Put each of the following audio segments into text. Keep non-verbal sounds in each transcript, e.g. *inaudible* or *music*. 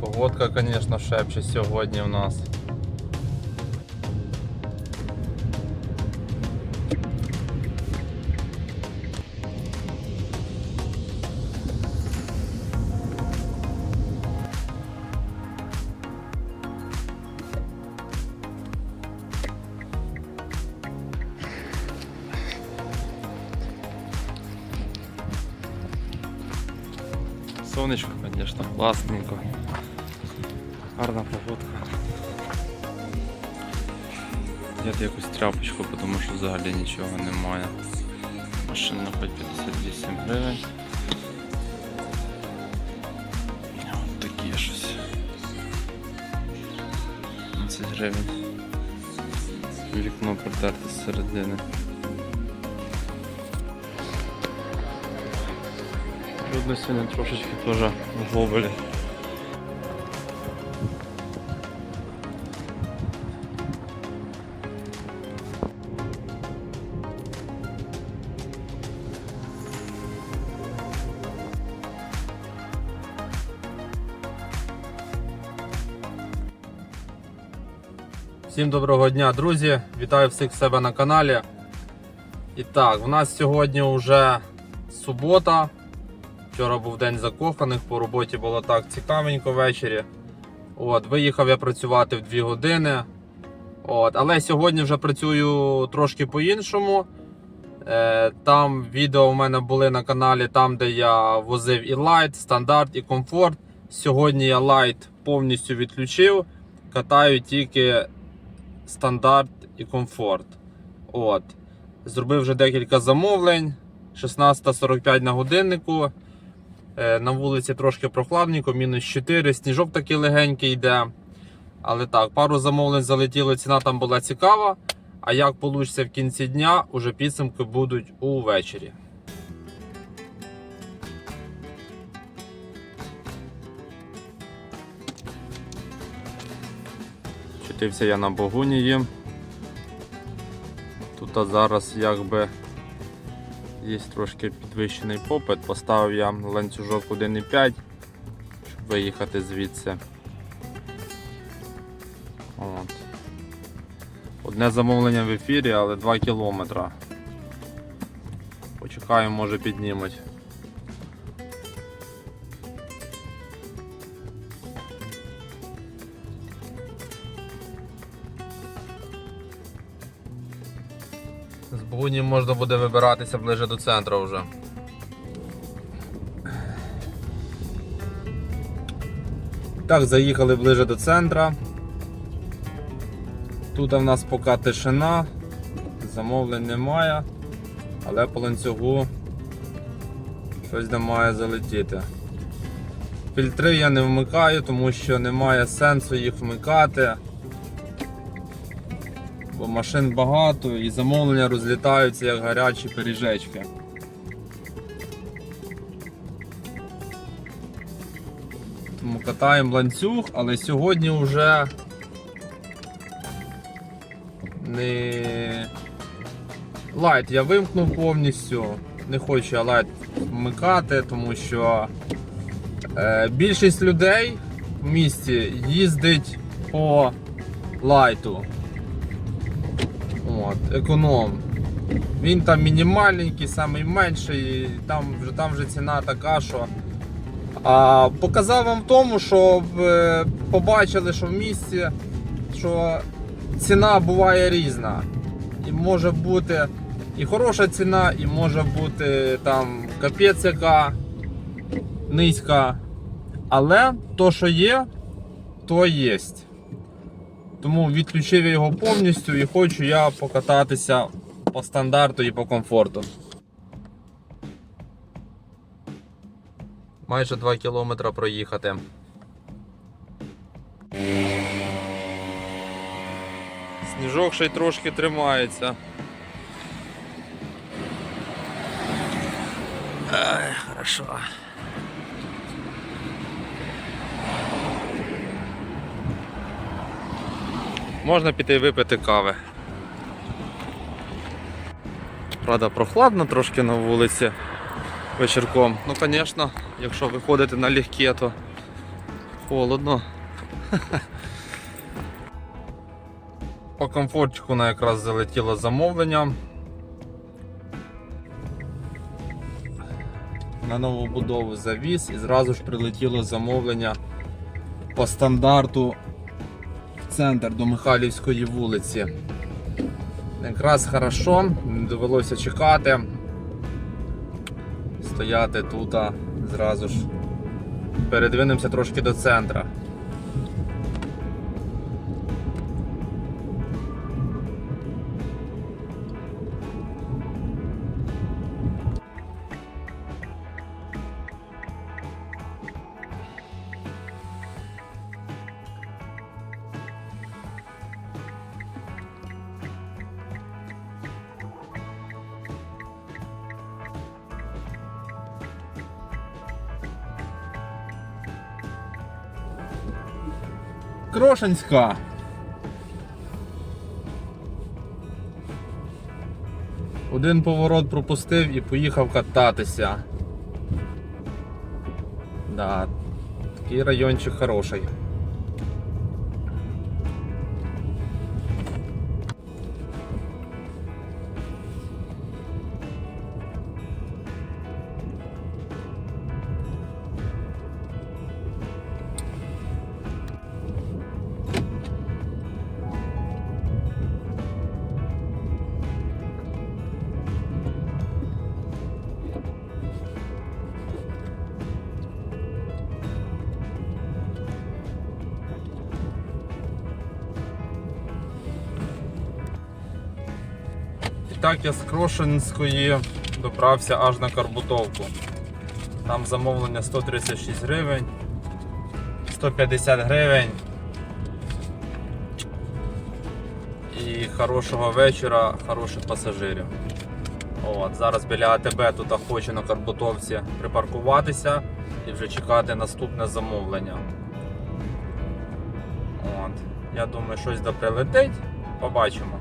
Погодка, звісно, шепче сьогодні у нас. Сонечко, звісно, класненько. Гарна погодка. Я якусь тряпочку, тому що взагалі нічого немає. Машина хоч 58 гривень. От такі щось. 20 гривень. Вікно протерте з середини. Людно сьогодні трошечки теж в Гоголі. Всім доброго дня, друзі! Вітаю всіх в себе на каналі. І так, у нас сьогодні вже субота. Вчора був день закоханих, по роботі було так цікавенько ввечері. От, виїхав я працювати в 2 години. От, але сьогодні вже працюю трошки по-іншому. Е, там відео у мене були на каналі, там, де я возив і Light, стандарт, і комфорт. Сьогодні я Light повністю відключив. Катаю тільки стандарт і комфорт. От. Зробив вже декілька замовлень. 16.45 на годиннику. Е, На вулиці трошки прохладненько, мінус 4, сніжок такий легенький йде. Але так, пару замовлень залетіло, ціна там була цікава. А як вийде в кінці дня, уже підсумки будуть увечері. Чутився я на Богунії. Тут а зараз якби є трошки підвищений попит. Поставив я ланцюжок 1,5, щоб виїхати звідси. От. Одне замовлення в ефірі, але 2 кілометра. Почекаємо, може піднімуть. З Бугуні можна буде вибиратися ближе до центру вже. Так, заїхали ближе до центра. Тут в нас поки тишина, замовлень немає, але по ланцюгу щось де має залетіти. Фільтри я не вмикаю, тому що немає сенсу їх вмикати. Бо машин багато і замовлення розлітаються як гарячі пиріжечки. Тому катаємо ланцюг, але сьогодні вже не лайт я вимкнув повністю. Не хочу я лайт вмикати, тому що е, більшість людей в місті їздить по лайту. От, економ. Він там мінімальненький, найменший, там вже, там вже ціна така, що. А, показав вам тому, щоб е, побачили, що в місті що ціна буває різна. І може бути і хороша ціна, і може бути там капець яка низька. Але то, що є, то є. Тому відключив я його повністю і хочу я покататися по стандарту і по комфорту. Майже 2 кілометри проїхати. Сніжок ще й трошки тримається. Ай, хорошо. Можна піти випити кави. Правда, прохладно трошки на вулиці вечірком. Ну, звісно, якщо виходити на легке, то Холодно. *laughs* По комфортчику на якраз залетіло замовлення. На нову будову завіз і зразу ж прилетіло замовлення по стандарту центр до Михайлівської вулиці. Якраз хорошо, не довелося чекати. Стояти тут а зразу ж. Передвинемося трошки до центра. Крошенська. Один поворот пропустив і поїхав кататися. Да, такий райончик хороший. Так я з Крошинської добрався аж на Карбутовку. Там замовлення 136 гривень, 150 гривень. І хорошого вечора, хороших пасажирів. От, зараз біля АТБ тут хочу на Карбутовці припаркуватися і вже чекати наступне замовлення. От. Я думаю, щось да прилетить. Побачимо.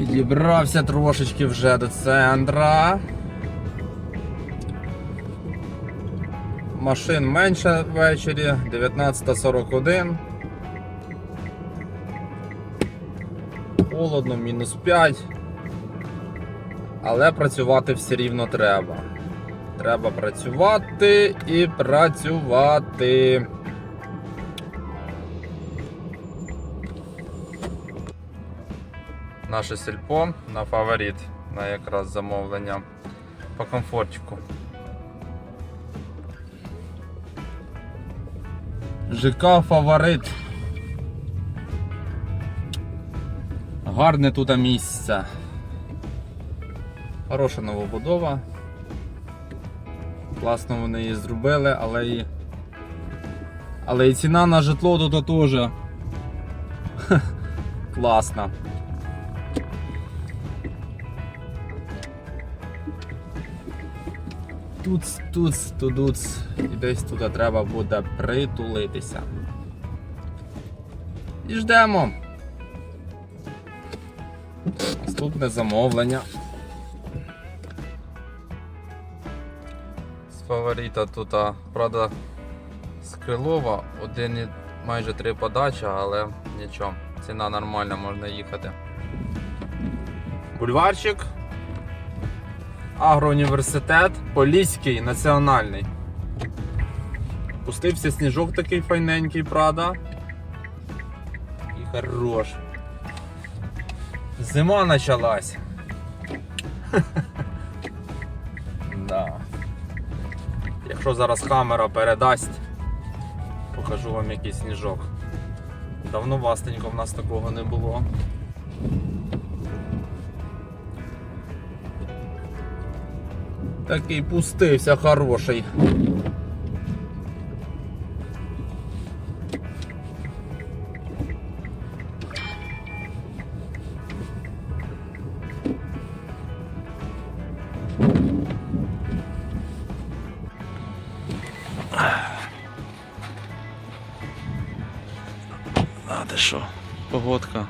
Підібрався трошечки вже до центра. Машин менше ввечері, 19.41. Холодно, мінус 5. Але працювати все рівно треба. Треба працювати і працювати. Наше сільпо на фаворит, на якраз замовлення по комфортику. ЖК фаворит. Гарне тут місце. Хороша новобудова. Класно вони її зробили, але і. Але і ціна на житло тут теж *laughs* класна. Тут, тут, тут, і десь туди треба буде притулитися. І ждемо. Наступне замовлення. З фаворита тут, правда, з Крилова один майже три подачі, але нічого, ціна нормальна, можна їхати. Бульварчик. Агроуніверситет Поліський національний. Пустився сніжок такий файненький, правда. І хорош. Зима почалась. *laughs* да. Якщо зараз камера передасть, покажу вам який сніжок. Давно вастенько в нас такого не було. Такий пустився хороший. Погодка.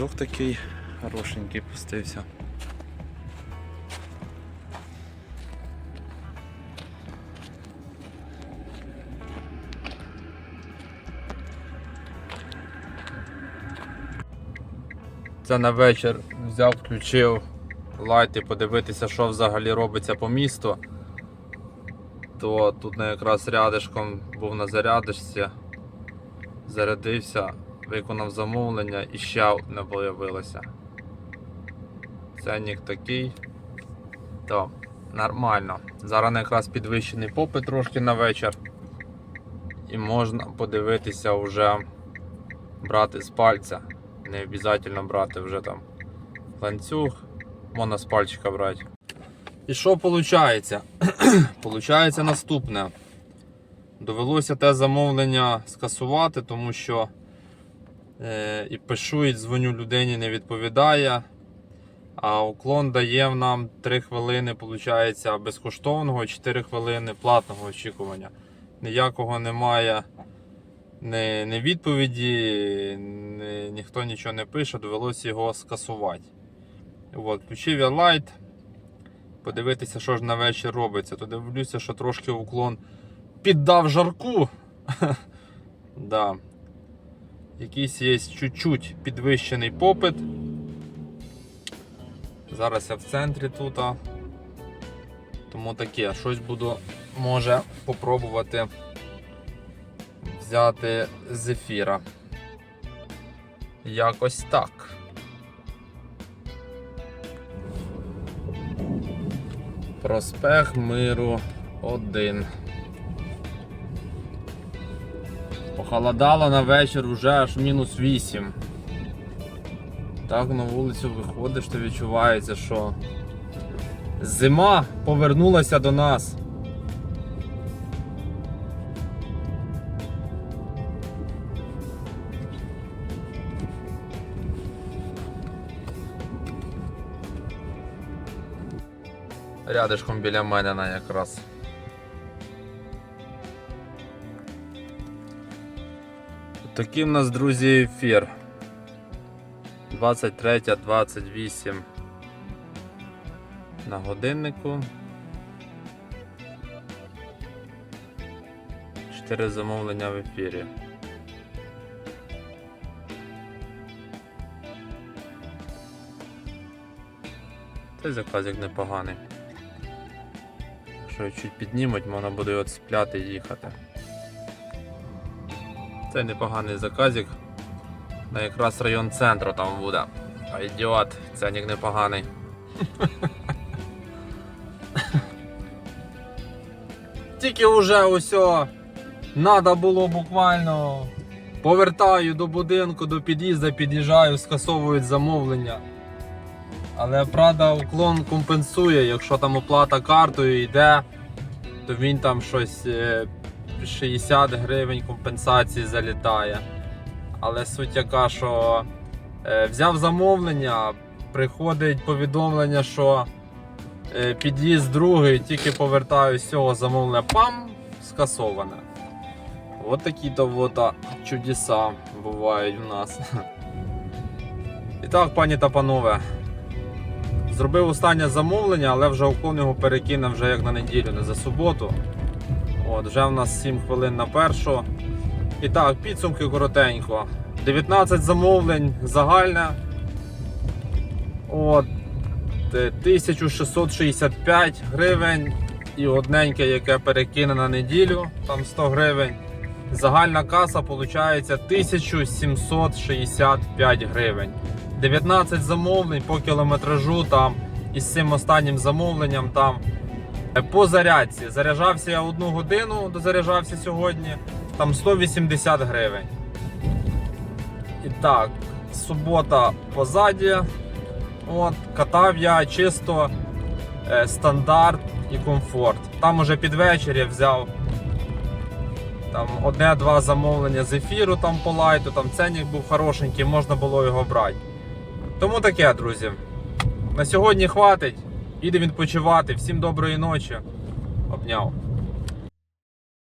Сніжок такий хорошенький пустився. Це на вечір взяв, включив лайти, подивитися, що взагалі робиться по місту. То тут не якраз рядишком був на зарядочці, зарядився, виконав замовлення і ще не появилося. Ценник такий. То нормально. Зараз якраз підвищений попит трошки на вечір. І можна подивитися вже брати з пальця. Не обов'язково брати вже там ланцюг, можна з пальчика брати. І що виходить? *clears throat* Получається наступне. Довелося те замовлення скасувати, тому що і пишу, і дзвоню людині, не відповідає. А уклон дає нам 3 хвилини, виходить, безкоштовного, 4 хвилини платного очікування. Ніякого немає ні, ні відповіді, ні, ніхто нічого не пише, довелося його скасувати. От, включив я лайт, подивитися, що ж на вечір робиться. То дивлюся, що трошки уклон піддав жарку. *laughs* да. Якийсь є чуть-чуть підвищений попит. Зараз я в центрі тут. Тому таке, щось буду, може, попробувати взяти з ефіра. Якось так. Проспект Миру 1. Похолодало на вечір вже аж мінус 8. Так на вулицю виходиш, то відчувається, що зима повернулася до нас. Рядишком біля мене на якраз. Такий в нас, друзі, ефір. 23.28 на годиннику. 4 замовлення в ефірі. Цей заказик непоганий. Якщо чуть піднімуть, можна буде його цепляти і їхати. Це непоганий заказик. На якраз район центру там буде. А ідіот, ценник непоганий. Тільки вже усе треба було буквально повертаю до будинку, до під'їзду, під'їжджаю, скасовують замовлення. Але правда уклон компенсує, якщо там оплата картою йде, то він там щось е, 60 гривень компенсації залітає. Але суть яка, що е, взяв замовлення, приходить повідомлення, що е, під'їзд другий, тільки повертаю з цього замовлення, пам, скасоване. От такі то вот, чудеса бувають у нас. І так, пані та панове. Зробив останнє замовлення, але вже уклон його перекине вже як на неділю, не за суботу. От, Вже в нас 7 хвилин на першу. І так, підсумки коротенько. 19 замовлень загальне. От, е, 1665 гривень і одненьке, яке перекине на неділю, там 100 гривень. Загальна каса виходить 1765 гривень. 19 замовлень по кілометражу там із цим останнім замовленням там е, по зарядці. Заряджався я одну годину, дозаряджався сьогодні, там 180 гривень. І так, субота позаді. От, катав я чисто е, стандарт і комфорт. Там уже під вечір я взяв там одне-два замовлення з ефіру там по лайту, там ценник був хорошенький, можна було його брати. Тому таке, друзі. На сьогодні хватить. Іде відпочивати. Всім доброї ночі. Обняв.